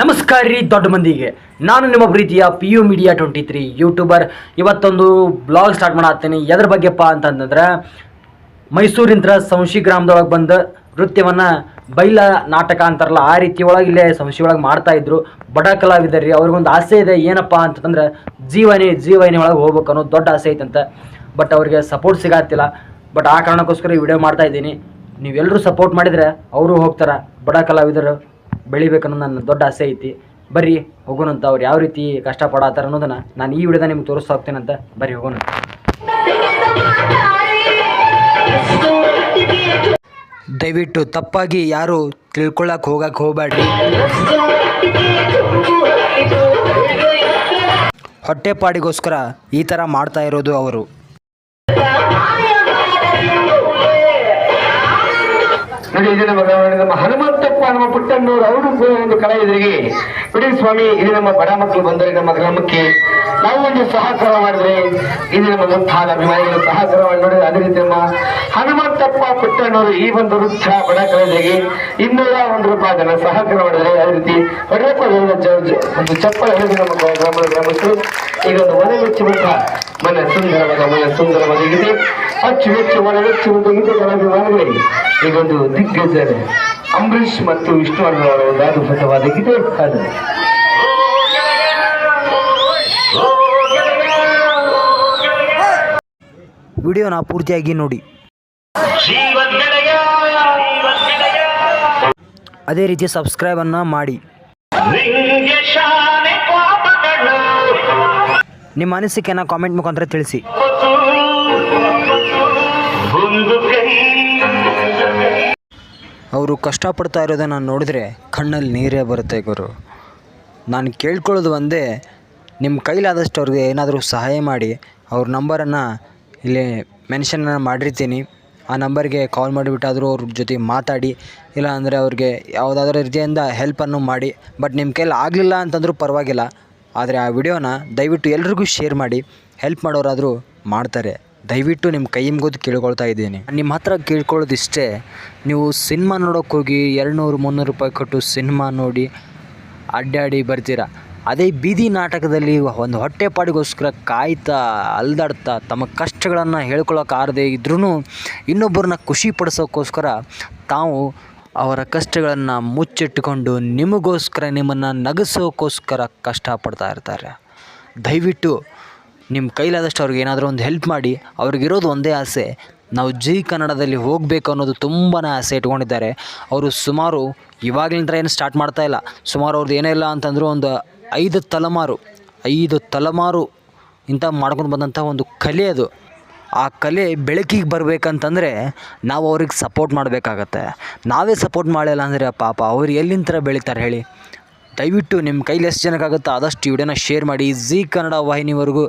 ನಮಸ್ಕಾರ ರೀ ದೊಡ್ಡ ಮಂದಿಗೆ. ನಾನು ನಿಮ್ಮ ಪ್ರೀತಿಯ P U media twenty three YouTuber ಇವತ್ತೊಂದು ಬ್ಲಾಗ್ ಸ್ಟಾರ್ಟ್ ಮಾಡತ್ತೀನಿ. ಎದ್ರ ಬಗ್ಗೆಪ್ಪ ಅಂತಂದ್ರೆ, ಮೈಸೂರಿಂತ್ರ ಸಂಶಿ ಗ್ರಾಮದೊಳಗೆ ಬಂದ ನೃತ್ಯವನ್ನು ಬೈಲ ನಾಟಕ ಅಂತಾರಲ್ಲ, ಆ ರೀತಿ ಒಳಗೆ ಇಲ್ಲೇ ಸಂಶಿ ಒಳಗೆ ಮಾಡ್ತಾ ಇದ್ರು. ಬಡ ಕಲಾವಿದರಿ ಅವ್ರಿಗೊಂದು ಆಸೆ ಇದೆ, ಏನಪ್ಪ ಅಂತಂದ್ರೆ ಜೀವನೇ ಜೀವನೇ ಒಳಗೆ ಹೋಗ್ಬೇಕು ಅನ್ನೋದು ದೊಡ್ಡ ಆಸೆ ಐತಂತ. ಬಟ್ ಅವ್ರಿಗೆ ಸಪೋರ್ಟ್ ಸಿಗತ್ತಿಲ್ಲ. ಬಟ್ ಆ ಕಾರಣಕ್ಕೋಸ್ಕರ ಈ ವಿಡಿಯೋ ಮಾಡ್ತಾ ಇದ್ದೀನಿ. ನೀವೆಲ್ಲರೂ ಸಪೋರ್ಟ್ ಮಾಡಿದರೆ ಅವರು ಹೋಗ್ತಾರೆ. ಬಡ ಕಲಾವಿದರು ಬೆಳಿಬೇಕನ್ನೋ ನನ್ನ ದೊಡ್ಡ ಆಸೆ ಐತಿ. ಬರ್ರಿ, ಹೋಗೋಣಂತ. ಅವ್ರು ಯಾವ ರೀತಿ ಕಷ್ಟಪಡತ್ತಾರ ಅನ್ನೋದನ್ನ ನಾನು ಈ ವಿಡಿಯೋದ ನಿಮ್ಗೆ ತೋರಿಸ್ತಾ ಹೋಗ್ತೇನಂತ ಬರ್ರಿ, ಹೋಗೋಣ. ದಯವಿಟ್ಟು ತಪ್ಪಾಗಿ ಯಾರು ತಿಳ್ಕೊಳಕ್ ಹೋಗಕ್ಕೆ ಹೋಗ್ಬೇಡ್ರಿ. ಹೊಟ್ಟೆಪಾಡಿಗೋಸ್ಕರ ಈ ಥರ ಮಾಡ್ತಾ ಇರೋದು ಅವರು. ನೋಡಿ, ಇದು ನಮ್ಮ ನಮ್ಮ ಹನುಮಂತಪ್ಪ ನಮ್ಮ ಪುಟ್ಟಣ್ಣವರು ಅವರು ಕೂಡ ಒಂದು ಕಲಾವಿದರಿಗೆ ಬಿಡಿ ಸ್ವಾಮಿ, ಇದು ನಮ್ಮ ಬಡ ಮಕ್ಕಳು ಬಂದರೆ ನಮ್ಮ ಗ್ರಾಮಕ್ಕೆ ನಾವು ಒಂದು ಸಹಕಾರ ಮಾಡಿದ್ರೆ ಇದು ನಮ್ಮ ಮುಂತಾದ ಅಭಿಮಾನಿಗಳು ಸಹಕಾರ ಮಾಡಿ ನೋಡಿದ್ರೆ ಅದೇ ರೀತಿ ನಮ್ಮ ಹನುಮಂತಪ್ಪ ಪುಟ್ಟಣ್ಣವರು ಈ ಒಂದು ವೃಕ್ಷ ಬಡ ಕಲಾವಿದರಿಗೆ ಇನ್ನೂರ ಒಂದು ರೂಪಾಯಿ ಜನ ಸಹಕಾರ ಮಾಡಿದ್ರೆ ಅದೇ ರೀತಿ ಹೊಡೆಯಪ್ಪ ಒಂದು ಚಪ್ಪಲ್ ಹೇಳಿದ್ರೆ ನಮ್ಮ ಗ್ರಾಮದ ಗ್ರಾಮಸ್ಥರು ಈಗ ಒಂದು ಮನೆ ಮೆಚ್ಚುವಂತ ಮನೆ ಸುಂದರವಾದ ಮನೆ ಸುಂದರವಾಗಿದೆ ಅಚ್ಚುಮೆಚ್ಚು ಮನೆ ಹೆಚ್ಚು ಗೀತೆ ಕಲಾಭಿಮಾನಿಗಳಿಗೆ ಈಗ ಒಂದು ದಿಗ್ಗಜ ಅಂಬರೀಷ್ ಮತ್ತು ವಿಷ್ಣು ಅವರ ಒಂದು ಅದ್ಭುತವಾದ ಗೀತೆ. ಅದು. ವಿಡಿಯೋನ ಪೂರ್ತಿಯಾಗಿ ನೋಡಿ. ಅದೇ ರೀತಿ ಸಬ್ಸ್ಕ್ರೈಬನ್ನು ಮಾಡಿ. ನಿಮ್ಮ ಅನಿಸಿಕೆನ ಕಾಮೆಂಟ್ ಮುಖಾಂತರ ತಿಳಿಸಿ. ಅವರು ಕಷ್ಟಪಡ್ತಾ ಇರೋದನ್ನು ನೋಡಿದ್ರೆ ಕಣ್ಣಲ್ಲಿ ನೀರೇ ಬರುತ್ತೆ ಗುರು. ನಾನು ಕೇಳ್ಕೊಳ್ಳೋದು ಒಂದೇ ನಿಮ್ಮ ಕೈಲಾದಷ್ಟು ಅವ್ರಿಗೆ ಏನಾದರೂ ಸಹಾಯ ಮಾಡಿ, ಅವ್ರ ನಂಬರನ್ನು ಇಲ್ಲಿ ಮೆನ್ಷನನ್ನು ಮಾಡಿರ್ತೀನಿ. ಆ ನಂಬರ್ಗೆ ಕಾಲ್ ಮಾಡಿಬಿಟ್ಟಾದರೂ ಅವ್ರ ಜೊತೆ ಮಾತಾಡಿ ಇಲ್ಲ ಅಂದರೆ ಅವ್ರಿಗೆ ಯಾವುದಾದ್ರೂ ರೀತಿಯಿಂದ ಹೆಲ್ಪನ್ನು ಮಾಡಿ ಬಟ್ ನಿಮ್ಮ ಕೈಲಿ ಆಗಲಿಲ್ಲ ಅಂತಂದರೂ ಪರವಾಗಿಲ್ಲ. ಆದರೆ ಆ ವಿಡಿಯೋನ ದಯವಿಟ್ಟು ಎಲ್ರಿಗೂ ಶೇರ್ ಮಾಡಿ ಹೆಲ್ಪ್ ಮಾಡೋರಾದರೂ ಮಾಡ್ತಾರೆ. ದಯವಿಟ್ಟು ನಿಮ್ಮ ಕೈ ಮುಗಿದು ಕೇಳ್ಕೊಳ್ತಾ ಇದ್ದೀನಿ. ನಿಮ್ಮ ಹತ್ರ ಕೇಳ್ಕೊಳ್ಳೋದಿಷ್ಟೇ, ನೀವು ಸಿನಿಮಾ ನೋಡೋಕೆ ಹೋಗಿ ಎರಡು ನೂರು ಮುನ್ನೂರು ರೂಪಾಯಿ ಕೊಟ್ಟು ಸಿನಿಮಾ ನೋಡಿ ಅಡ್ಡಾಡಿ ಬರ್ತೀರಾ? ಅದೇ ಬೀದಿ ನಾಟಕದಲ್ಲಿ ಒಂದು ಹೊಟ್ಟೆಪಾಡಿಗೋಸ್ಕರ ಕಾಯ್ತಾ, ಅಲ್ದಾಡ್ತಾ, ತಮ್ಮ ಕಷ್ಟಗಳನ್ನು ಹೇಳ್ಕೊಳಕ್ಕಾಗದೇ ಇದ್ರೂ ಇನ್ನೊಬ್ಬರನ್ನ ಖುಷಿ ಪಡಿಸೋಕ್ಕೋಸ್ಕರ ತಾವು ಅವರ ಕಷ್ಟಗಳನ್ನು ಮುಚ್ಚಿಟ್ಟುಕೊಂಡು ನಿಮಗೋಸ್ಕರ ನಿಮ್ಮನ್ನು ನಗಿಸೋಕ್ಕೋಸ್ಕರ ಕಷ್ಟಪಡ್ತಾ ಇರ್ತಾರೆ. ದಯವಿಟ್ಟು ನಿಮ್ಮ ಕೈಲಾದಷ್ಟು ಅವ್ರಿಗೆ ಏನಾದರೂ ಒಂದು ಹೆಲ್ಪ್ ಮಾಡಿ, ಅವ್ರಿಗಿರೋದು ಒಂದೇ ಆಸೆ. ನಾವು ಜಿ ಕನ್ನಡದಲ್ಲಿ ಹೋಗಬೇಕು ಅನ್ನೋದು ತುಂಬಾ ಆಸೆ ಇಟ್ಕೊಂಡಿದ್ದಾರೆ. ಅವರು ಸುಮಾರು ಇವಾಗಲಿಂದ ಏನು ಸ್ಟಾರ್ಟ್ ಮಾಡ್ತಾ ಇಲ್ಲ. ಸುಮಾರು ಅವ್ರದ್ದು ಏನೇ ಇಲ್ಲ ಅಂತಂದರೂ ಒಂದು ಐದು ತಲೆಮಾರು ಐದು ತಲೆಮಾರು ಇಂಥ ಮಾಡ್ಕೊಂಡು ಬಂದಂಥ ಒಂದು ಕಲೆ ಅದು. ಆ ಕಲೆ ಬೆಳಕಿಗೆ ಬರಬೇಕಂತಂದರೆ ನಾವು ಅವ್ರಿಗೆ ಸಪೋರ್ಟ್ ಮಾಡಬೇಕಾಗತ್ತೆ. ನಾವೇ ಸಪೋರ್ಟ್ ಮಾಡಿಲ್ಲ ಅಂದರೆ ಪಾಪ ಅವ್ರು ಎಲ್ಲಿಂದ ಬೆಳೀತಾರೆ ಹೇಳಿ. ದಯವಿಟ್ಟು ನಿಮ್ಮ ಕೈಲಿ ಎಷ್ಟು ಜನಕ್ಕಾಗುತ್ತೋ ಆದಷ್ಟು ವಿಡಿಯೋನ ಶೇರ್ ಮಾಡಿ. ಝೀ ಕನ್ನಡ ವಾಹಿನಿವರೆಗೂ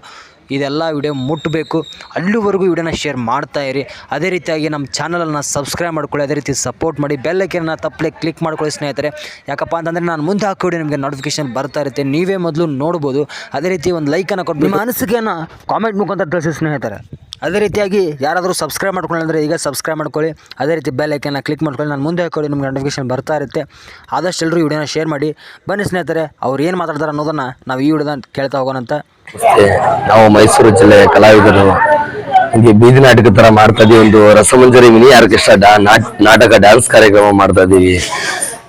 ಇದೆಲ್ಲ ವಿಡಿಯೋ ಮುಟ್ಟಬೇಕು ಅಲ್ಲಿವರೆಗೂ ವಿಡಿಯೋನ ಶೇರ್ ಮಾಡ್ತಾ ಇರಿ. ಅದೇ ರೀತಿಯಾಗಿ ನಮ್ಮ ಚಾನಲನ್ನು ಸಬ್ಸ್ಕ್ರೈಬ್ ಮಾಡ್ಕೊಳ್ಳಿ. ಅದೇ ರೀತಿ ಸಪೋರ್ಟ್ ಮಾಡಿ. ಬೆಲ್ಲೈಕನ್ನ ತಪ್ಪಲೆ ಕ್ಲಿಕ್ ಮಾಡ್ಕೊಳ್ಳಿ ಸ್ನೇಹಿತರೆ. ಯಾಕಪ್ಪ ಅಂತಂದರೆ ನಾನು ಮುಂದೆ ಹಾಕೋ ನಿಮಗೆ ನೋಟಿಫಿಕೇಶನ್ ಬರ್ತಾ ಇರುತ್ತೆ. ನೀವೇ ಮೊದಲು ನೋಡ್ಬೋದು. ಅದೇ ರೀತಿ ಒಂದು ಲೈಕನ್ನು ಕೊಟ್ಟು ನಿಮ್ಮ ಕಾಮೆಂಟ್ ಮುಖಾಂತರ ತಿಳಿಸಿ ಸ್ನೇಹಿತರೆ. ಅದೇ ರೀತಿಯಾಗಿ ಯಾರಾದರೂ ಸಬ್ಸ್ಕ್ರೈಬ್ ಮಾಡ್ಕೊಳ್ಳಿ ಈಗ ಸಬ್ಸ್ಕ್ರೈಬ್ ಮಾಡ್ಕೊಳ್ಳಿ. ಅದೇ ರೀತಿ ಬೆಲ್ ಐಕನ್ನ ಕ್ಲಿಕ್ ಮಾಡ್ಕೊಳ್ಳಿ. ನಾನು ಮುಂದೆ ಹಾಕೊಳ್ಳಿ ನಿಮ್ಗೆ ನೋಟಿಫಿಕೇಶನ್ ಬರ್ತಾ ಇರುತ್ತೆ. ಆದಷ್ಟು ಎಲ್ಲರೂ ವಿಡಿಯೋನ ಶೇರ್ ಮಾಡಿ. ಬನ್ನಿ ಸ್ನೇಹಿತರೆ, ಅವ್ರು ಏನು ಮಾತಾಡ್ತಾರೆ ಅನ್ನೋದನ್ನು ನಾವು ಈ ವಿಡಿಯೋದ ಕೇಳ್ತಾ ಹೋಗೋಣಂತ. ನಾವು ಮೈಸೂರು ಜಿಲ್ಲೆಯ ಕಲಾವಿದರು. ಹೀಗೆ ಬೀದಿ ನಾಟಕ ಥರ ಮಾಡ್ತಾ ಇದ್ದೀವಿ ಒಂದು ರಸಮಂಜರಿ ಮಿನಿ ಆರ್ಕೆಸ್ಟ್ರಾ ಡಾ ನಾಟ್- ನಾಟಕ ಡ್ಯಾನ್ಸ್ ಕಾರ್ಯಕ್ರಮ ಮಾಡ್ತಾ ಇದೀವಿ.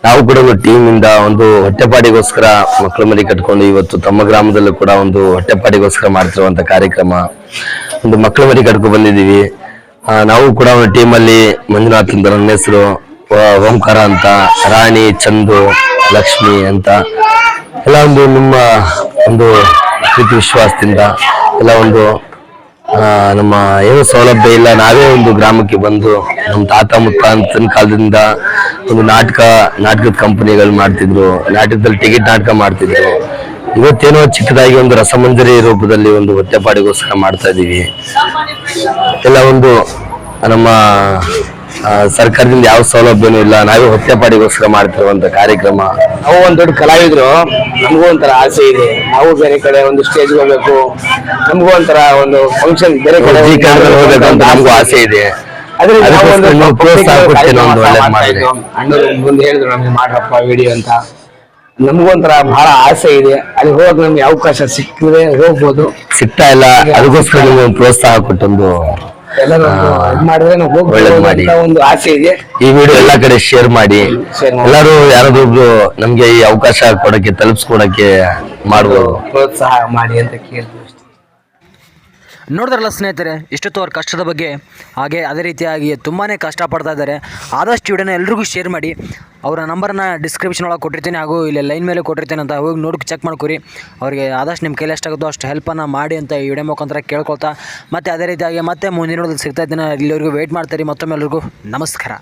ನಾವು ಕೂಡ ಒಂದು ಟೀಮ್ ಇಂದ ಒಂದು ಹೊಟ್ಟೆಪಾಡಿಗೋಸ್ಕರ ಮಕ್ಕಳ ಮನೆ ಕಟ್ಕೊಂಡು ಇವತ್ತು ತಮ್ಮ ಗ್ರಾಮದಲ್ಲೂ ಕೂಡ ಒಂದು ಹೊಟ್ಟೆಪಾಡಿಗೋಸ್ಕರ ಮಾಡ್ತಿರುವಂತ ಕಾರ್ಯಕ್ರಮ. ಒಂದು ಮಕ್ಕಳ ಮನೆ ಕಟ್ಕೊಂಡು ಬಂದಿದೀವಿ ನಾವು ಕೂಡ ಒಂದು ಟೀಮ್ ಅಲ್ಲಿ ಮಂಜುನಾಥ್ ಅಂತ ನನ್ನ ಹೆಸರು ಓಂಕಾರ ಅಂತ, ರಾಣಿ, ಚಂದು, ಲಕ್ಷ್ಮಿ ಅಂತ ಎಲ್ಲ ಒಂದು ನಿಮ್ಮ ಒಂದು ಪ್ರೀತಿ ವಿಶ್ವಾಸದಿಂದ ಎಲ್ಲ ಒಂದು ನಮ್ಮ ಏನು ಸೌಲಭ್ಯ ಇಲ್ಲ. ನಾವೇ ಒಂದು ಗ್ರಾಮಕ್ಕೆ ಬಂದು ನಮ್ಮ ತಾತ ಮುತ್ತ ಅಂತ ಕಾಲದಿಂದ ಒಂದು ನಾಟಕ ನಾಟಕದ ಕಂಪನಿಗಳು ಮಾಡ್ತಿದ್ರು. ನಾಟಕದಲ್ಲಿ ಟಿಕೆಟ್ ನಾಟಕ ಮಾಡ್ತಿದ್ರು. ಇವತ್ತೇನೋ ಚಿಕ್ಕದಾಗಿ ಒಂದು ರಸಮಂಜರಿ ರೂಪದಲ್ಲಿ ಒಂದು ಒತ್ತೆಪಾಡಿಗೋಸ್ಕರ ಮಾಡ್ತಾ ಇದೀವಿ ಎಲ್ಲ ಒಂದು ನಮ್ಮ ಸರ್ಕಾರದಿಂದ ಯಾವ ಸೌಲಭ್ಯನೂ ಇಲ್ಲ. ನಾವೇ ಹೊತ್ತೆಪಾಡಿಗೋಸ್ಕರ ಮಾಡ್ತಿರುವಂತ ಕಾರ್ಯಕ್ರಮ. ನಾವು ಒಂದು ದೊಡ್ಡ ಕಲಾವಿದ್ರು. ನಮಗೂ ಒಂಥರ ಆಸೆ ಇದೆ. ನಾವು ಬೇರೆ ಕಡೆ ಒಂದು ಸ್ಟೇಜ್ ಹೋಗ್ಬೇಕು. ನಮಗೂ ಒಂಥರ ಒಂದು ಫಂಕ್ಷನ್ ಬೇರೆ ಕಡೆ ಹೋಗ್ಬೇಕು ಅಂತ ನಮಗೂ ಆಸೆ ಇದೆ. ಮುಂದೆ ಹೇಳಿದ್ರು ನಮ್ಗೆ ಮಾಡ್ರಪ್ಪ ವಿಡಿಯೋ ಅಂತ. ನಮ್ಗೊಂಥರ ಬಹಳ ಆಸೆ ಇದೆ. ಅಲ್ಲಿ ಹೋಗಕ್ ನಮ್ಗೆ ಅವಕಾಶ ಸಿಕ್ಕಿದ್ರೆ ಹೋಗ್ಬೋದು. ಸಿಗ್ತಾ ಇಲ್ಲ. ಅದಕ್ಕೋಸ್ಕರ ನಿಮ್ಗೆ ಒಂದು ಪ್ರೋತ್ಸಾಹ ಕೊಟ್ಟೊಂದು ಮಾಡಿದ್ರೆ ನಾವು ಮಾಡಿ. ಒಂದು ಆಸೆ ಇದೆ. ಈ ವಿಡಿಯೋ ಎಲ್ಲಾ ಕಡೆ ಶೇರ್ ಮಾಡಿ. ಎಲ್ಲರೂ ಯಾರಾದ್ರೊಬ್ರು ನಮ್ಗೆ ಈ ಅವಕಾಶ ಕೊಡಕ್ಕೆ ತಲುಪಿಸ್ಕೊಡಕ್ಕೆ ಮಾಡ್ಬೋದು. ಪ್ರೋತ್ಸಾಹ ಮಾಡಿ ಅಂತ ಕೇಳ್ತೀವಿ. ನೋಡಿದ್ರಲ್ಲ ಸ್ನೇಹಿತರೆ, ಇಷ್ಟೊತ್ತು ಅವ್ರ ಕಷ್ಟದ ಬಗ್ಗೆ, ಹಾಗೆ ಅದೇ ರೀತಿಯಾಗಿ ತುಂಬಾ ಕಷ್ಟಪಡ್ತಾ ಇದ್ದಾರೆ. ಆದಷ್ಟು ವಿಡಿಯೋನ ಎಲ್ರಿಗೂ ಶೇರ್ ಮಾಡಿ. ಅವರ ನಂಬರನ್ನ ಡಿಸ್ಕ್ರಿಪ್ಷನ್ ಒಳಗೆ ಕೊಟ್ಟಿರ್ತೀನಿ, ಹಾಗೂ ಇಲ್ಲಿ ಲೈನ್ ಮೇಲೆ ಕೊಟ್ಟಿರ್ತೀನಿ ಅಂತ ಹೋಗಿ ನೋಡಿ ಚೆಕ್ ಮಾಡ್ಕೊರಿ. ಅವರಿಗೆ ಆದಷ್ಟು ನಿಮ್ಮ ಕೈಲಿ ಎಷ್ಟಾಗುತ್ತೋ ಅಷ್ಟು ಹೆಲ್ಪನ್ನು ಮಾಡಿ ಅಂತ ಈ ವಿಡಿಯೋ ಮುಖಾಂತರ ಕೇಳ್ಕೊಳ್ತಾ. ಮತ್ತು ಅದೇ ರೀತಿಯಾಗಿ ಮತ್ತೆ ಮುಂದಿನ ಸಿಗ್ತಾ ಇದ್ದೀನಿ. ಇಲ್ಲಿವರೆಗೂ ವೆಯ್ಟ್ ಮಾಡ್ತೀರಿ ಮತ್ತೊಮ್ಮೆ ಎಲ್ರಿಗೂ ನಮಸ್ಕಾರ.